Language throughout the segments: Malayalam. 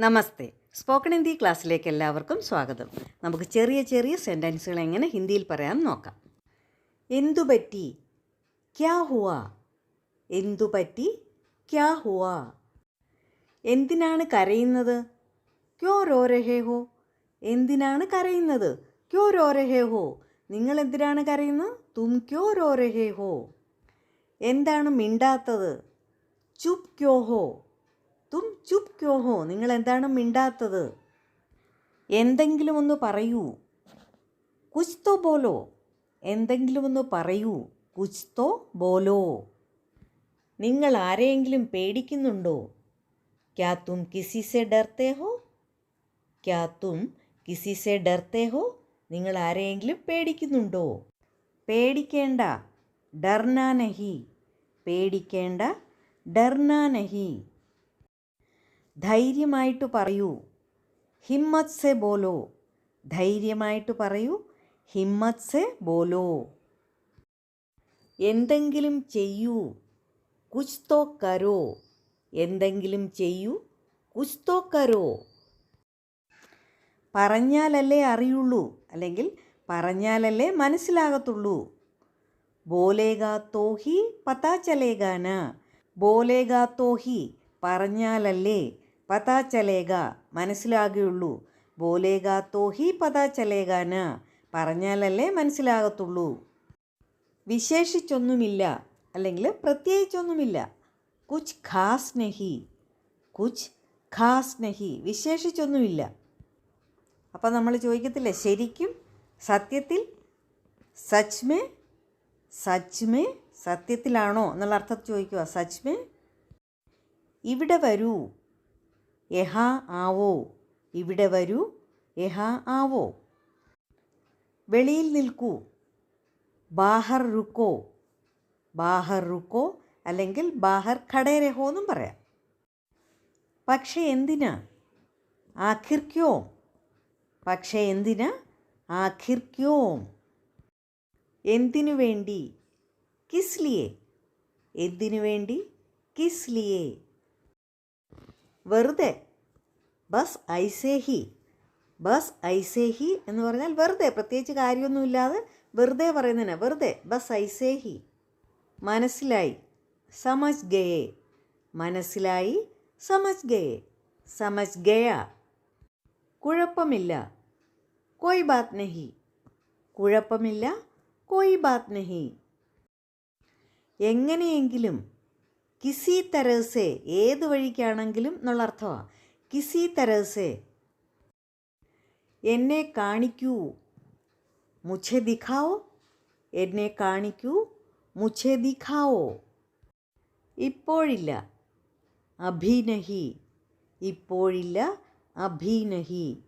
നമസ്തേ. സ്പോക്കൺ ഹിന്ദി ക്ലാസ്സിലേക്ക് എല്ലാവർക്കും സ്വാഗതം. നമുക്ക് ചെറിയ ചെറിയ സെന്റൻസുകൾ എങ്ങനെ ഹിന്ദിയിൽ പറയാൻ നോക്കാം. എന്തു പറ്റി ക്യാ ഹുവ? എന്തു പറ്റി ക്യാ ഹുവ? എന്തിനാണ് കരയുന്നത്? ക്യോ രോ രഹേ ഹോ? എന്തിനാണ് കരയുന്നത്? ക്യോ രോ രഹേ ഹോ? നിങ്ങൾ എന്തിനാണ് കരയുന്നത്? തും ക്യോ രോ രഹേ ഹോ? എന്താണ് മിണ്ടാത്തത്? ചുപ് ക്യോ ഹോ? തും ചുപ് ക്യോഹോ നിങ്ങൾ എന്താണ് മിണ്ടാത്തത്? എന്തെങ്കിലും ഒന്ന് പറയൂ. കുസ്തോ ബോലോ എന്തെങ്കിലും ഒന്ന് പറയൂ. കുസ്തോ ബോലോ. നിങ്ങൾ ആരെയെങ്കിലും പേടിക്കുന്നുണ്ടോ? ക്യാ തും കിസി സെ ഡർത്തേ ഹോ? ക്യാ തും കിസി സെ ഡർത്തേ ഹോ? നിങ്ങൾ ആരെയെങ്കിലും പേടിക്കുന്നുണ്ടോ? പേടിക്കേണ്ട ഡർനാനഹി പേടിക്കേണ്ട ഡർന നഹി. ധൈര്യമായിട്ട് പറയൂ. ഹിമ്മത് സെ ബോലോ. ധൈര്യമായിട്ട് പറയൂ. ഹിമ്മത് സെ ബോലോ. എന്തെങ്കിലും ചെയ്യൂ. കുസ്തോ കരോ. എന്തെങ്കിലും ചെയ്യൂ. കുസ്തോ കരോ. പറഞ്ഞാലല്ലേ അറിയുള്ളൂ. അല്ലെങ്കിൽ പറഞ്ഞാലല്ലേ മനസ്സിലാകത്തുള്ളൂ. ബോലേഗാ തോഹി പതാ ചലേഗാന ബോലേഗാ തോഹി പറഞ്ഞാലല്ലേ പതാ ചലേക മനസ്സിലാകുകയുള്ളൂ ബോലേക തോഹി പതാ ചലേകാന പറഞ്ഞാലല്ലേ മനസ്സിലാകത്തുള്ളൂ. വിശേഷിച്ചൊന്നുമില്ല അല്ലെങ്കിൽ പ്രത്യേകിച്ചൊന്നുമില്ല. കുച്ച് ഖാസ് നഹി കുച്ച് ഖാസ് നഹി വിശേഷിച്ചൊന്നുമില്ല. അപ്പോൾ നമ്മൾ ചോദിക്കത്തില്ലേ ശരിക്കും സത്യത്തിൽ സച്ച്മേ സച്ച്മേ സത്യത്തിലാണോ എന്നുള്ള അർത്ഥത്തിൽ ചോദിക്കുക. സച്ച്മേ ഇവിടെ വരൂ. യഹാ ആവോ? ഇവിടെ വരൂ. യഹാ ആവോ? വെളിയിൽ നിൽക്കൂ. ബാഹർ റുക്കോ? ബാഹർ റുക്കോ അല്ലെങ്കിൽ ബാഹർ ഖടേരഹോ എന്നും പറയാം. പക്ഷേ എന്തിനാ? ആഖിർക്കോ പക്ഷേ എന്തിനാ? ആഖിർക്കോ എന്തിനു വേണ്ടി? കിസ്ലിയെ. എന്തിനു വേണ്ടി? കിസ് ലിയേ വെറുതെ. ബസ് ഐസേഹി ബസ് ഐസേഹി എന്ന് പറഞ്ഞാൽ വെറുതെ പ്രത്യേകിച്ച് കാര്യമൊന്നുമില്ലാതെ വെറുതെ പറയുന്നതിന്. വെറുതെ ബസ് ഐസേഹി മനസ്സിലായി. സമജ് ഗയേ. മനസ്സിലായി. സമജ് ഗയേ. സമജ് ഗയ. കുഴപ്പമില്ല. കോയ് ബാത് നഹി. കുഴപ്പമില്ല. കോയ് ബാത് നഹി. എങ്ങനെയെങ്കിലും കിസി തരസേ ഏത് വഴിക്കാണെങ്കിലും എന്നുള്ള അർത്ഥമാണ് കിസി തരസേ എന്നെ കാണിക്കൂ. മുച്ഛേ ദിഖാവോ എന്നെ കാണിക്കൂ. മുച്ഛേ ദിഖാവോ ഇപ്പോഴില്ല. അഭിനഹി. ഇപ്പോഴില്ല. അഭിനഹി.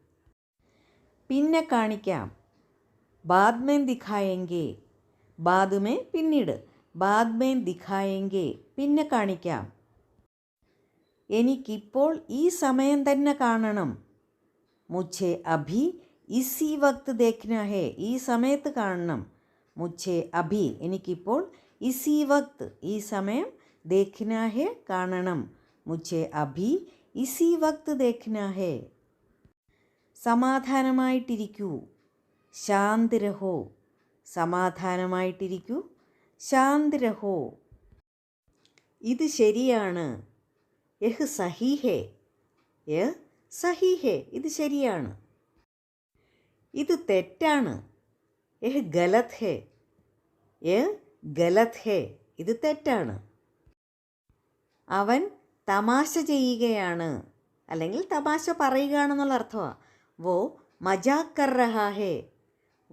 പിന്നെ കാണിക്കാം. ബാദ്മേ ദിഖായെങ്കിൽ ബാദ്മേ പിന്നീട്. ബാദ്മേൻ ദിഖായെങ്കെ പിന്നെ കാണിക്കാം. എനിക്കിപ്പോൾ ഈ സമയം തന്നെ കാണണം. മുച്ഛെ അഭി ഇസി വക്ത് ദേഖ്ന ഹേ ഈ സമയത്ത് കാണണം. മുച്ഛെ അഭി എനിക്കിപ്പോൾ ഇസി വക്ത് ഈ സമയം ദേഖ്ന ഹേ കാണണം. മുച്ഛെ അഭി ഇസി വക്ത് ദേഖ്ന ഹേ. സമാധാനമായിട്ടിരിക്കൂ. ശാന്തിരഹോ സമാധാനമായിട്ടിരിക്കൂ. ശാന്ത് രഹോ ഇത് ശരിയാണ്. യഹ് സഹീഹേ. യഹ് സഹീഹേ ഇത് ശരിയാണ്. ഇത് തെറ്റാണ്. യഹ് ഗലത് ഹേ യഹ് ഗലത് ഹേ ഇത് തെറ്റാണ്. അവൻ തമാശ ചെയ്യുകയാണ്. അല്ലെങ്കിൽ തമാശ പറയുകയാണെന്നുള്ള അർത്ഥമാണ് വോ മജാക്കർ റഹാ ഹേ.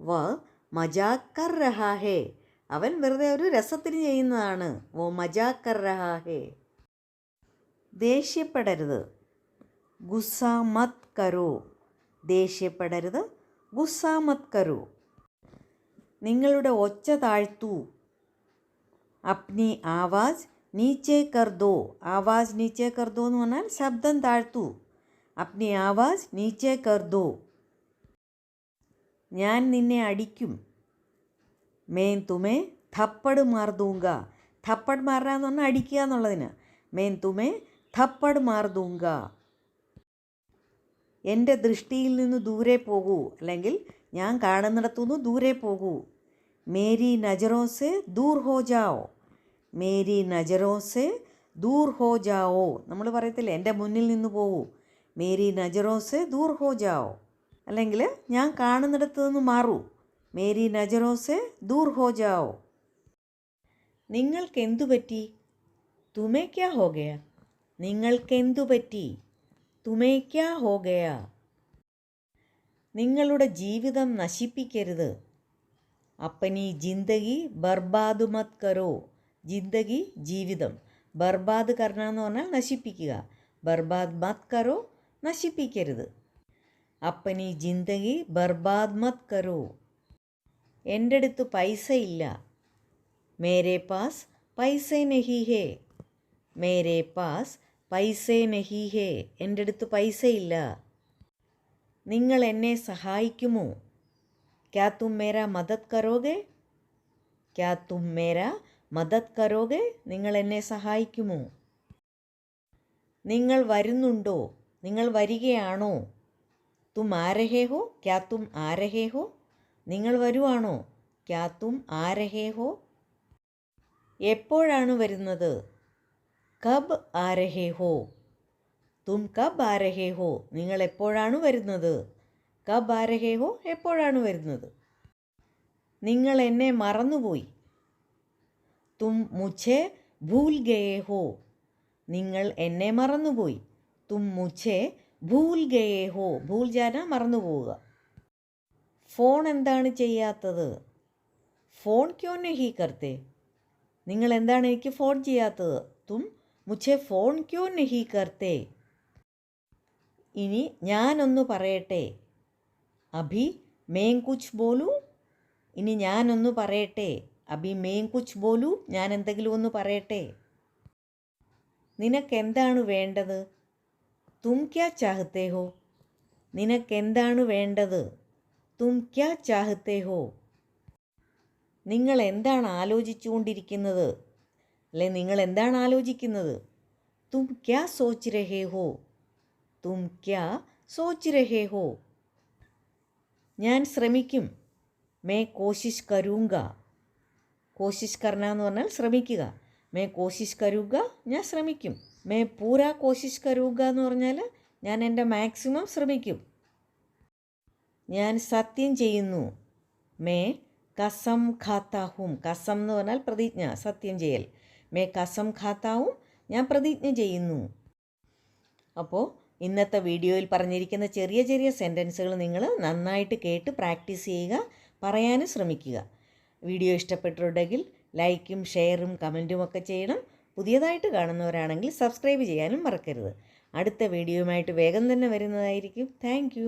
വ മജാക്കർ റഹാ ഹേ. അവൻ വെറുതെ ഒരു രസത്തിന് ചെയ്യുന്നതാണ്. ഓ മജാക് കർ ദേഷ്യപ്പെടരുത്. ഗുസ്സ മത് കരോ ദേഷ്യപ്പെടരുത്. ഗുസ്സ മത് കരോ നിങ്ങളുടെ ഒച്ച താഴ്ത്തൂ. അപ്നി ആവാസ് നീച്ചേ കർദോ ആവാസ് നീച്ചേ കർദോ എന്ന് പറഞ്ഞാൽ ശബ്ദം താഴ്ത്തൂ. അപ്നി ആവാസ് നീച്ചേ കർദോ ഞാൻ നിന്നെ അടിക്കും. മേൻ തുമേ ധപ്പട് മാർ ദൂങ്ക ഥപ്പട് മാറുക എന്ന് പറഞ്ഞാൽ അടിക്കുക എന്നുള്ളതിന്. മേൻ തുമേ ധപ്പട് മാർ ദൂങ്ക എന്റെ ദൃഷ്ടിയിൽ നിന്ന് ദൂരെ പോകൂ. അല്ലെങ്കിൽ ഞാൻ കാണുന്നിടത്തുനിന്ന് ദൂരെ പോകൂ. മേരി നജറോസ് ദൂർ ഹോ ജാവോ. മേരി നജറോസ് ദൂർ ഹോ ജാവോ. നമ്മൾ പറയത്തില്ല എന്റെ മുന്നിൽ നിന്ന് പോകൂ. മേരി നജറോസ് ദൂർ ഹോ ജാവോ. അല്ലെങ്കിൽ ഞാൻ കാണുന്നിടത്തുനിന്ന് മാറൂ. മേരി നജറോസെ ദൂർ ഹോ ജാവോ. നിങ്ങൾക്കെന്തു പറ്റി? തുമേ ക്യാ ഹോ ഗയ? നിങ്ങൾക്കെന്തു പറ്റി? തുമേ ഹോ ഗയ? നിങ്ങളുടെ ജീവിതം നശിപ്പിക്കരുത്. അപ്പനി ജിന്ദഗി ബർബാദ് മത് കരോ. ജിന്ദഗി ജീവിതം. ബർബാദ് കർണ എന്ന് പറഞ്ഞാൽ നശിപ്പിക്കുക. ബർബാദ് മത് കരോ നശിപ്പിക്കരുത്. അപ്പനി ജിന്ദഗി ബർബാദ് മത് കരോ. എന്റെ അടുത്ത് പൈസ ഇല്ല മേരെ പാസ് പൈസ നഹി ഹേ. മേരെ പാസ് പൈസ നഹി ഹേ. എന്റെ അടുത്ത് പൈസ ഇല്ല നിങ്ങൾ എന്നെ സഹായിക്കുമോ? ക്യാ തും മേര മദത് കരോഗെ? ക്യാ തും മേര മദത് കരോഗെ? നിങ്ങൾ എന്നെ സഹായിക്കുമോ? നിങ്ങൾ വരുന്നുണ്ടോ? നിങ്ങൾ വരികയാണോ? തും ആരഹേ ഹോ? ക്യാ തും ആരഹേ ഹോ? നിങ്ങൾ വരുവാണോ? ക്യാത്തും ആരഹേഹോ? എപ്പോഴാണ് വരുന്നത്? കബ് ആരഹേ ഹോ തും കബ് ആരഹേ ഹോ നിങ്ങൾ എപ്പോഴാണ് വരുന്നത്? കബ് ആരഹേ ഹോ എപ്പോഴാണ് വരുന്നത്? നിങ്ങൾ എന്നെ മറന്നുപോയി. തും മുഛേ ഭൂൽ ഗയേ ഹോ നിങ്ങൾ എന്നെ മറന്നുപോയി. തും മുഛേ ഭൂൽ ഗയേ ഹോ ഭൂൽ ജാന മറന്നു പോവുക ഫോൺ എന്താണ് ചെയ്യാത്തത്? ഫോൺ ക്യോ നഹി കർത്തേ നിങ്ങൾ എന്താണ് എനിക്ക് ഫോൺ ചെയ്യാത്തത്? തും മുച്ചെ ഫോൺ ക്യോ നഹി കർത്തേ ഇനി ഞാനൊന്ന് പറയട്ടെ. അഭി മേം കുച്ച് ബോലു? ഇനി ഞാനൊന്ന് പറയട്ടെ. അഭി മേം കുച്ച് ബോലു? ഞാൻ എന്തെങ്കിലും ഒന്ന് പറയട്ടെ. നിനക്കെന്താണ് വേണ്ടത്? തും ക്യാ ചാഹത്തെ ഹോ? നിനക്കെന്താണ് വേണ്ടത്? തും ക്യാ ചാഹത്തെ ഹോ നിങ്ങൾ എന്താണ് ആലോചിച്ചുകൊണ്ടിരിക്കുന്നത്? അല്ലെ നിങ്ങൾ എന്താണ് ആലോചിക്കുന്നത്? തും ക്യാ സോച്ച് രഹേ ഹോ തും ക്യാ സോച്ച് രഹേ ഹോ ഞാൻ ശ്രമിക്കും. മേ കോശിഷ് കരൂങ്ക. കോശിഷ് കർണ എന്ന് പറഞ്ഞാൽ ശ്രമിക്കുക. മേ കോശിഷ് കരൂക ഞാൻ ശ്രമിക്കും. മേ പൂര കോശിഷ് കരൂക എന്ന് പറഞ്ഞാൽ ഞാൻ എന്റെ മാക്സിമം ശ്രമിക്കും. ഞാൻ സത്യം ചെയ്യുന്നു. മേ കസം ഖാത്താഹും. കസം എന്ന് പറഞ്ഞാൽ പ്രതിജ്ഞ സത്യം ചെയ്യൽ. മേ കസം ഖാത്താവും ഞാൻ പ്രതിജ്ഞ ചെയ്യുന്നു. അപ്പോൾ ഇന്നത്തെ വീഡിയോയിൽ പറഞ്ഞിരിക്കുന്ന ചെറിയ ചെറിയ സെന്റൻസുകൾ നിങ്ങൾ നന്നായിട്ട് കേട്ട് പ്രാക്ടീസ് ചെയ്യുക പറയാനും ശ്രമിക്കുക. വീഡിയോ ഇഷ്ടപ്പെട്ടിട്ടുണ്ടെങ്കിൽ ലൈക്കും ഷെയറും കമന്റും ഒക്കെ ചെയ്യണം. പുതിയതായിട്ട് കാണുന്നവരാണെങ്കിൽ സബ്സ്ക്രൈബ് ചെയ്യാനും മറക്കരുത്. അടുത്ത വീഡിയോയുമായിട്ട് വേഗം തന്നെ വരുന്നതായിരിക്കും. താങ്ക്